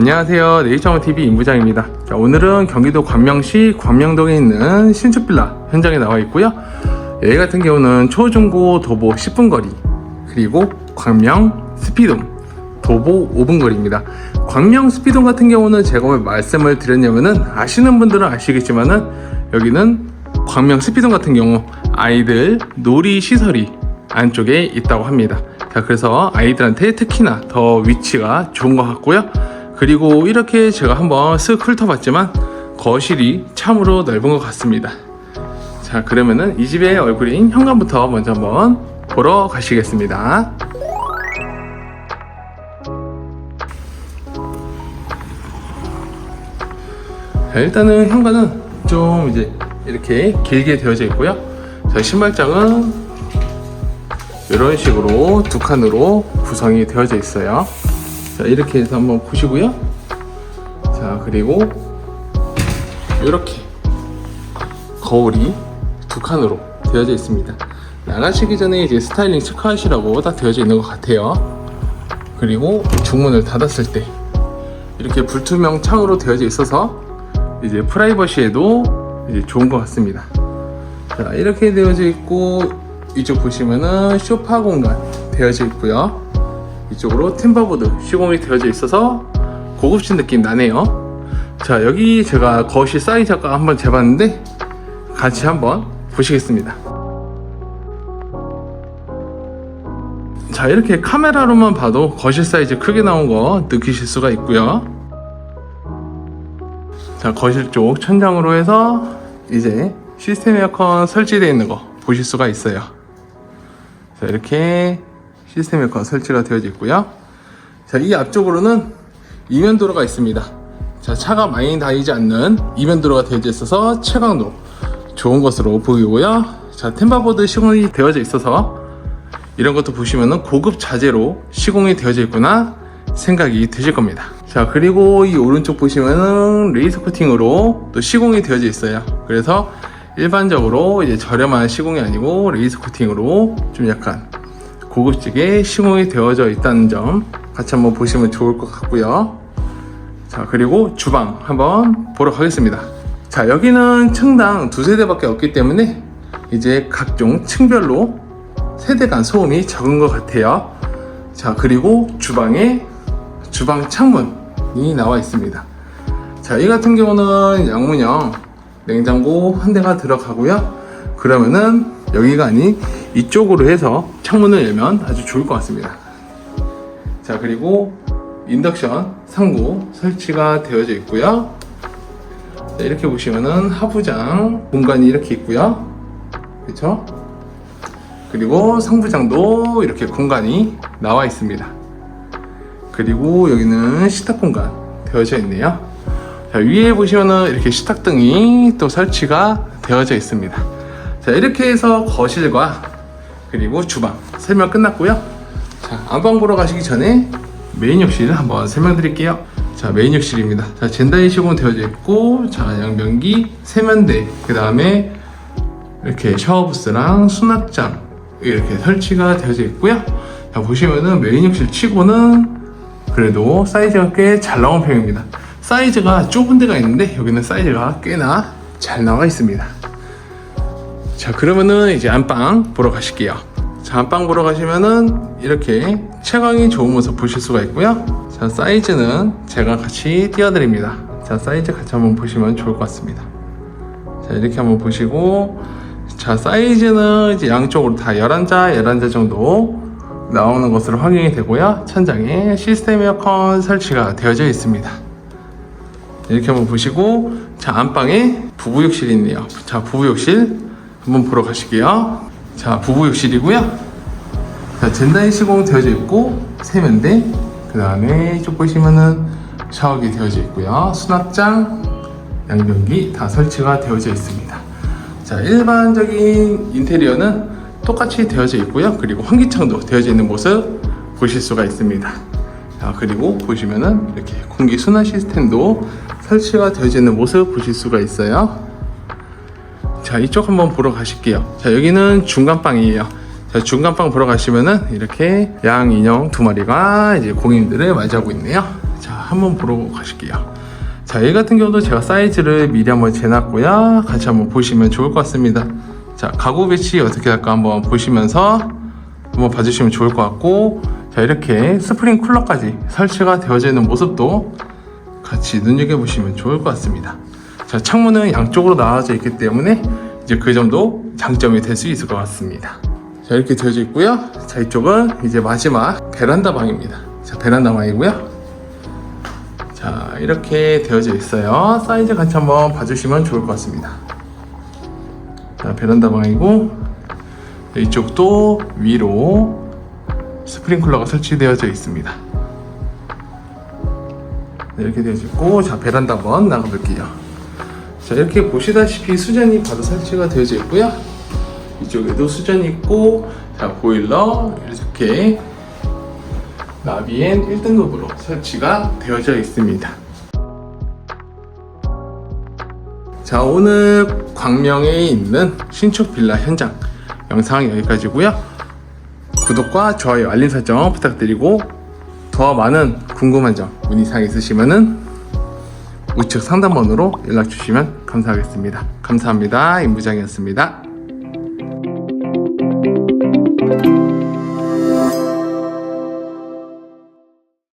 안녕하세요. 네이처TV 임부장입니다. 자, 오늘은 경기도 광명시 광명동에 있는 신축빌라 현장에 나와 있고요. 여기 같은 경우는 초중고 도보 10분 거리, 그리고 광명 스피돔 도보 5분 거리입니다. 광명 스피돔 같은 경우는 제가 왜 말씀을 드렸냐면은 아시는 분들은 아시겠지만은 여기는 광명 스피돔 같은 경우 아이들 놀이 시설이 안쪽에 있다고 합니다. 자, 그래서 아이들한테 특히나 더 위치가 좋은 것 같고요. 그리고 이렇게 제가 한번 쓱 훑어봤지만 거실이 참으로 넓은 것 같습니다. 자, 그러면은 이 집의 얼굴인 현관부터 먼저 한번 보러 가시겠습니다. 자, 일단은 현관은 좀 이제 이렇게 길게 되어져 있고요. 자, 신발장은 이런 식으로 두 칸으로 구성이 되어져 있어요. 자, 이렇게 해서 한번 보시고요. 자, 그리고 이렇게 거울이 두 칸으로 되어져 있습니다. 나가시기 전에 이제 스타일링 체크하시라고 딱 되어져 있는 것 같아요. 그리고 중문을 닫았을 때 이렇게 불투명 창으로 되어져 있어서 이제 프라이버시에도 이제 좋은 것 같습니다. 자, 이렇게 되어져 있고 이쪽 보시면은 쇼파 공간 되어져 있고요. 이쪽으로 템버보드 시공이 되어져 있어서 고급진 느낌 나네요. 자, 여기 제가 거실 사이즈 아까 한번 재봤는데 같이 한번 보시겠습니다. 자, 이렇게 카메라로만 봐도 거실 사이즈 크게 나온 거 느끼실 수가 있고요. 자, 거실 쪽 천장으로 해서 이제 시스템 에어컨 설치되어 있는 거 보실 수가 있어요. 자, 이렇게 시스템 에어컨 설치가 되어져 있고요. 자, 이 앞쪽으로는 이면 도로가 있습니다. 자, 차가 많이 다니지 않는 이면 도로가 되어져 있어서 채광도 좋은 것으로 보이고요. 자, 템바보드 시공이 되어져 있어서 이런 것도 보시면은 고급 자재로 시공이 되어져 있구나 생각이 드실 겁니다. 자, 그리고 이 오른쪽 보시면은 레이서 코팅으로 또 시공이 되어져 있어요. 그래서 일반적으로 이제 저렴한 시공이 아니고 레이서 코팅으로 좀 약간 고급지게 시공이 되어져 있다는 점 같이 한번 보시면 좋을 것 같고요. 자, 그리고 주방 한번 보러 가겠습니다. 자, 여기는 층당 두 세대밖에 없기 때문에 이제 각종 층별로 세대 간 소음이 적은 것 같아요. 자, 그리고 주방에 주방 창문이 나와 있습니다. 자, 이 같은 경우는 양문형 냉장고 한 대가 들어가고요. 그러면은 여기가 아닌 이쪽으로 해서 창문을 열면 아주 좋을 것 같습니다. 자, 그리고 인덕션 상구 설치가 되어져 있고요. 자, 이렇게 보시면은 하부장 공간이 이렇게 있고요. 그렇죠? 그리고 상부장도 이렇게 공간이 나와 있습니다. 그리고 여기는 식탁 공간 되어져 있네요. 자, 위에 보시면은 이렇게 식탁등이 또 설치가 되어져 있습니다. 자, 이렇게 해서 거실과 그리고 주방 설명 끝났고요. 자, 안방 보러 가시기 전에 메인 욕실 한번 설명드릴게요. 자, 메인 욕실입니다. 자, 젠다이 시공 되어져 있고, 자, 양변기, 세면대, 그 다음에 이렇게 샤워부스랑 수납장 이렇게 설치가 되어져 있고요. 자, 보시면은 메인 욕실 치고는 그래도 사이즈가 꽤 잘 나온 편입니다. 사이즈가 좁은 데가 있는데 여기는 사이즈가 꽤나 잘 나와 있습니다. 자, 그러면은 이제 안방 보러 가실게요. 자, 안방 보러 가시면은 이렇게 채광이 좋은 모습 보실 수가 있고요. 자, 사이즈는 제가 같이 띄워드립니다. 자, 사이즈 같이 한번 보시면 좋을 것 같습니다. 자, 이렇게 한번 보시고, 자, 사이즈는 이제 양쪽으로 다 11자, 11자 정도 나오는 것으로 확인이 되고요. 천장에 시스템 에어컨 설치가 되어져 있습니다. 이렇게 한번 보시고, 자, 안방에 부부욕실이 있네요. 자, 부부욕실 한번 보러 가실게요. 자, 부부욕실이고요. 자, 젠다이 시공 되어져 있고, 세면대, 그 다음에 이쪽 보시면은 샤워기 되어져 있고요. 수납장, 양변기 다 설치가 되어져 있습니다. 자, 일반적인 인테리어는 똑같이 되어져 있고요. 그리고 환기창도 되어져 있는 모습 보실 수가 있습니다. 자, 그리고 보시면은 이렇게 공기 순환 시스템도 설치가 되어져 있는 모습 보실 수가 있어요. 자, 이쪽 한번 보러 가실게요. 자, 여기는 중간방이에요. 자, 중간방 보러 가시면은 이렇게 양 인형 두 마리가 이제 고객님들을 맞이하고 있네요. 자, 한번 보러 가실게요. 자, 얘 같은 경우도 제가 사이즈를 미리 한번 재놨고요. 같이 한번 보시면 좋을 것 같습니다. 자, 가구 배치 어떻게 할까 한번 보시면서 한번 봐주시면 좋을 것 같고, 자, 이렇게 스프링 쿨러까지 설치가 되어져 있는 모습도 같이 눈여겨보시면 좋을 것 같습니다. 자, 창문은 양쪽으로 나와져 있기 때문에 이제 그 점도 장점이 될 수 있을 것 같습니다. 자, 이렇게 되어져 있고요. 자, 이쪽은 이제 마지막 베란다 방입니다. 자, 베란다 방이고요. 자, 이렇게 되어져 있어요. 사이즈 같이 한번 봐주시면 좋을 것 같습니다. 자, 베란다 방이고, 이쪽도 위로 스프링클러가 설치되어져 있습니다. 네, 이렇게 되어져 있고, 자, 베란다 한번 나가볼게요. 자, 이렇게 보시다시피 수전이 바로 설치가 되어져 있고요. 이쪽에도 수전이 있고, 자, 보일러, 이렇게 나비엔 1등급으로 설치가 되어져 있습니다. 자, 오늘 광명에 있는 신축 빌라 현장 영상 여기까지고요. 구독과 좋아요, 알림 설정 부탁드리고 더 많은 궁금한 점, 문의사항 있으시면은 우측 상담번호로 연락 주시면 감사하겠습니다. 감사합니다. 임부장이었습니다.